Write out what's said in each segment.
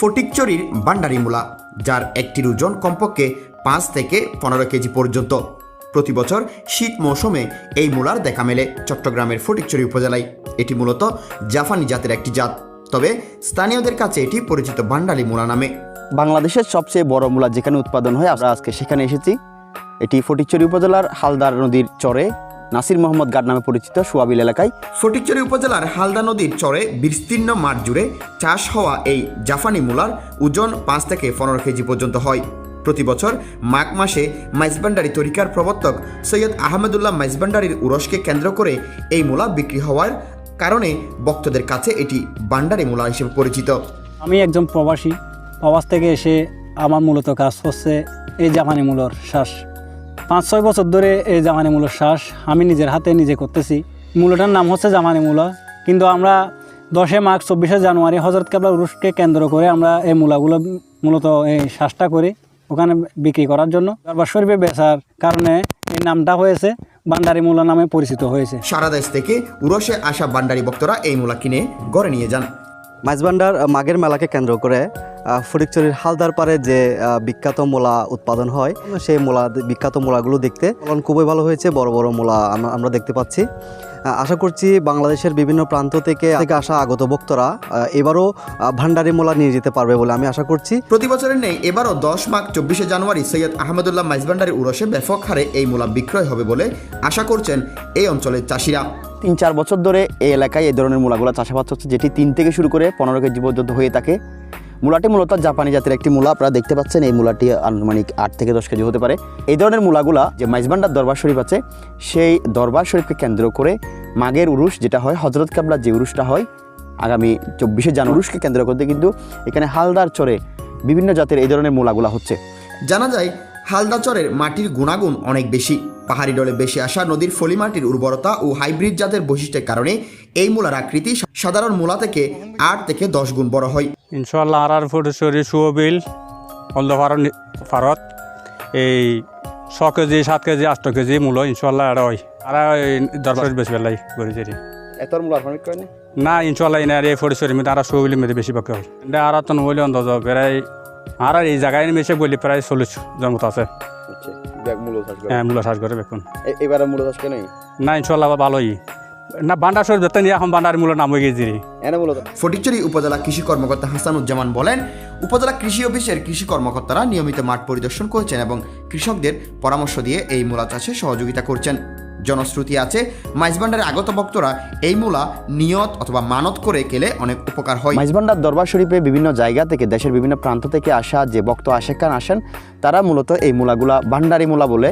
ফটিকচুরির boundary মূলা, যার একটির ওজন কমপক্ষে পাঁচ থেকে পনেরো কেজি পর্যন্ত। প্রতি বছর শীত মৌসুমে এই মূলার দেখা মেলে চট্টগ্রামের ফটিকচুরি উপজেলায়। এটি মূলত জাপানি জাতের একটি জাত। তবে স্থানীয়দের কাছে এটি পরিচিত বান্ডালি মূলা নামে। বাংলাদেশের সবচেয়ে বড় মূলা যেখানে উৎপাদন হয়, আমরা আজকে সেখানে এসেছি। এটি ফটিকচুরি উপজেলার হালদার নদীর চরে। নাসির মোহাম্মদ গাড নামে পরিচিত সোয়াবিল এলাকায়। ফটিকচুরি উপজেলার হালদা নদীর চরে বিস্তীর্ণ মাঠ জুড়ে চাষ হওয়া এই জাপানি মূলার ওজন পাঁচ থেকে পনেরো কেজি পর্যন্ত হয়। প্রতি বছর মাঘ মাসে মাইজবান্ডারি তরিকার প্রবর্তক সৈয়দ আহমেদুল্লাহ মাইজবান্ডারির উরসকে কেন্দ্র করে এই মূলা বিক্রি হওয়ার কারণে ভক্তদের কাছে এটি বান্ডারি মূলা হিসেবে পরিচিত। আমি একজন প্রবাসী। প্রবাস থেকে এসে আমার মূলত কাজ হচ্ছে এই জামানি মূলর শ্বাস পাঁচ ছয় বছর ধরে এই জামানি মূলর শ্বাস আমি নিজের হাতে নিজে করতেছি। মূলটার নাম হচ্ছে জামানি মূলা। কিন্তু আমরা দশে মার্চ চব্বিশে জানুয়ারি হজরত কাবলা উরুসকে কেন্দ্র করে আমরা এই মূলাগুলো মূলত এই শ্বাসটা করি ওখানে বিক্রি করার জন্য। দরবার শরীফে বেচার কারণে এই নামটা হয়েছে বান্ডারি মূলা নামে পরিচিত হয়েছে। সারা দেশ থেকে উরসে আসা বান্ডারি ভক্তরা এই মূলা কিনে গড়ে নিয়ে যান। মাইজবান্ডার মাঘের মেলাকে কেন্দ্র করে ফটিকচুরির হালদার পারে যে আহ, বিখ্যাত মূলা উৎপাদন হয় সেই মূলা বিখ্যাত মূলাগুলো দেখতে ফলন খুবই ভালো হয়েছে বড় বড় মূলা আমরা- দেখতে পাচ্ছি। আশা করছি বাংলাদেশের বিভিন্ন প্রান্ত থেকে থেকে আসা আগত ভক্তরা এবারও ভান্ডারি মূলা নিয়ে যেতে পারবে বলে আমি আশা করছি। প্রতি বছরের নেই এবারও দশ মার্চ চব্বিশে জানুয়ারি সৈয়দ আহমদুল্লাহ মাইজবান্ডারি উরসে ব্যাপক হারে এই মোলা বিক্রয় হবে বলে আশা করছেন এই অঞ্চলের চাষিরা। তিন চার বছর ধরে এই এলাকায় এই ধরনের মূলাগুলো চাষাবাদ হচ্ছে যেটি তিন থেকে শুরু করে পনেরো কেজি পর্যন্ত হয়ে থাকে। মূলাটি মূলত জাপানি জাতের একটি মূলা। আপনারা দেখতে পাচ্ছেন এই মূলাটি আনুমানিক আট থেকে দশ কেজি হতে পারে। এই ধরনের মূলাগুলা যে মাইজবান্ডার দরবার শরীফ আছে, সেই দরবার শরীফকে কেন্দ্র করে মাগের উরুষ যেটা হয়, হজরত কাবলা যে উরুষটা হয়, আগামী চব্বিশে জানুয়ারি উরুষকে কেন্দ্র করতে কিন্তু এখানে হালদার চরে বিভিন্ন জাতের এই ধরনের মূলাগুলা হচ্ছে। জানা যায় হালদাচরের মাটির গুণাগুণ অনেক বেশি। পাহাড়ি ডলে বেশি আসা নদীর ফলি মাটির উর্বরতা ও হাইব্রিড জাতের বৈশিষ্ট্যের কারণে এই মূলার আকৃতি সাধারণ মূলা থেকে আট থেকে দশ গুণ বড় হয়। ইনশাল্লাহ আর আর ফুটেশ্বরী সুবিল ফারত। এই ছ কেজি সাত কেজি আট কেজি মূল্য ইনশাল্লাহ আর হয়। আর এই দরকার বেশি বেলাই করেছে রে। এত মূলা করেন না? ইনশাল্লাহ ইনার এই ফুটেশ্বরী মধ্যে আর সুবিল মধ্যে বেশি পক্ষে হয়। এটা আর তো নহলে অন্তত প্রায় আর এই জায়গায় মেশে বলি প্রায় চল্লিশ জন্মত আছে। হ্যাঁ চাষ করে বেকুন এবারে মূলা চাষ কেন না ইনশাল্লাহ ভালোই। না বান্ডার সর বেতন এখন বান্ডার মূল্য নাম হয়ে গেছি ফটিকচুরি উপজেলা কৃষি কর্মকর্তা হাসানুজ্জামান বলেন উপজেলা কৃষি অফিসের কৃষি কর্মকর্তারা নিয়মিত মাঠ পরিদর্শন করছেন এবং কৃষকদের পরামর্শ দিয়ে এই মূলা চাষে সহযোগিতা করছেন। জনশ্রুতি আছে। মাইজবান্ডারে আগত ভক্তরা এই মূলা নিয়ত অথবা মানত করে গেলে অনেক উপকার হয়। মাইজবান্ডার দরবার শরীফে বিভিন্ন জায়গা থেকে দেশের বিভিন্ন প্রান্ত থেকে আসা যে ভক্ত আশেকান আসেন তারা মূলত এই মূলাগুলা ভান্ডারি মূলা বলে।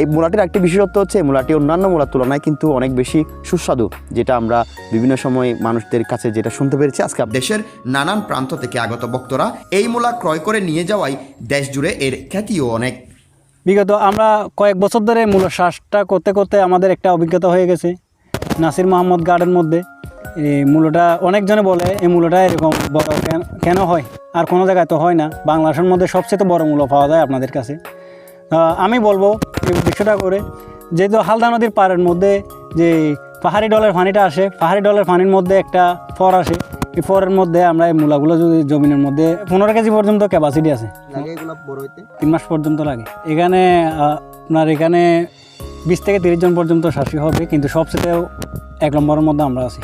এই মূলাটির একটি বিশেষত্ব হচ্ছে এই মূলাটি অন্যান্য মূলার তুলনায় কিন্তু অনেক বেশি সুস্বাদু যেটা আমরা বিভিন্ন সময় মানুষদের কাছে যেটা শুনতে পেরেছি। আজকে দেশের নানান প্রান্ত থেকে আগত ভক্তরা এই মূলা ক্রয় করে নিয়ে যাওয়ায় দেশ জুড়ে এর খ্যাতিও অনেক। বিগত আমরা কয়েক বছর ধরে মূল শ্বাসটা করতে করতে আমাদের একটা অভিজ্ঞতা হয়ে গেছে নাসির মোহাম্মদ গার্ডের মধ্যে। এই মূলটা অনেকজনে বলে, এই মূলটা এরকম বড় কেন- হয়? আর কোনো জায়গায় তো হয় না। বাংলাদেশের মধ্যে সবচেয়ে তো বড় মূল্য পাওয়া যায় আপনাদের কাছে। আমি বলব এই বিষয়টা করে, যেহেতু হালদা নদীর পাড়ের মধ্যে যে পাহাড়ি ডলের পানিটা আসে, পাহাড়ি ডলের পানির মধ্যে একটা ফর আসে। ফরের মধ্যে আমরা এই মূলাগুলো যদি জমিনের মধ্যে পনেরো কেজি পর্যন্ত ক্যাপাসিটি আছে। তিন মাস পর্যন্ত লাগে। এখানে আপনার এখানে বিশ থেকে তিরিশ জন পর্যন্ত শাসি হবে কিন্তু সবচেয়ে এক নম্বরের মধ্যে আমরা আছি।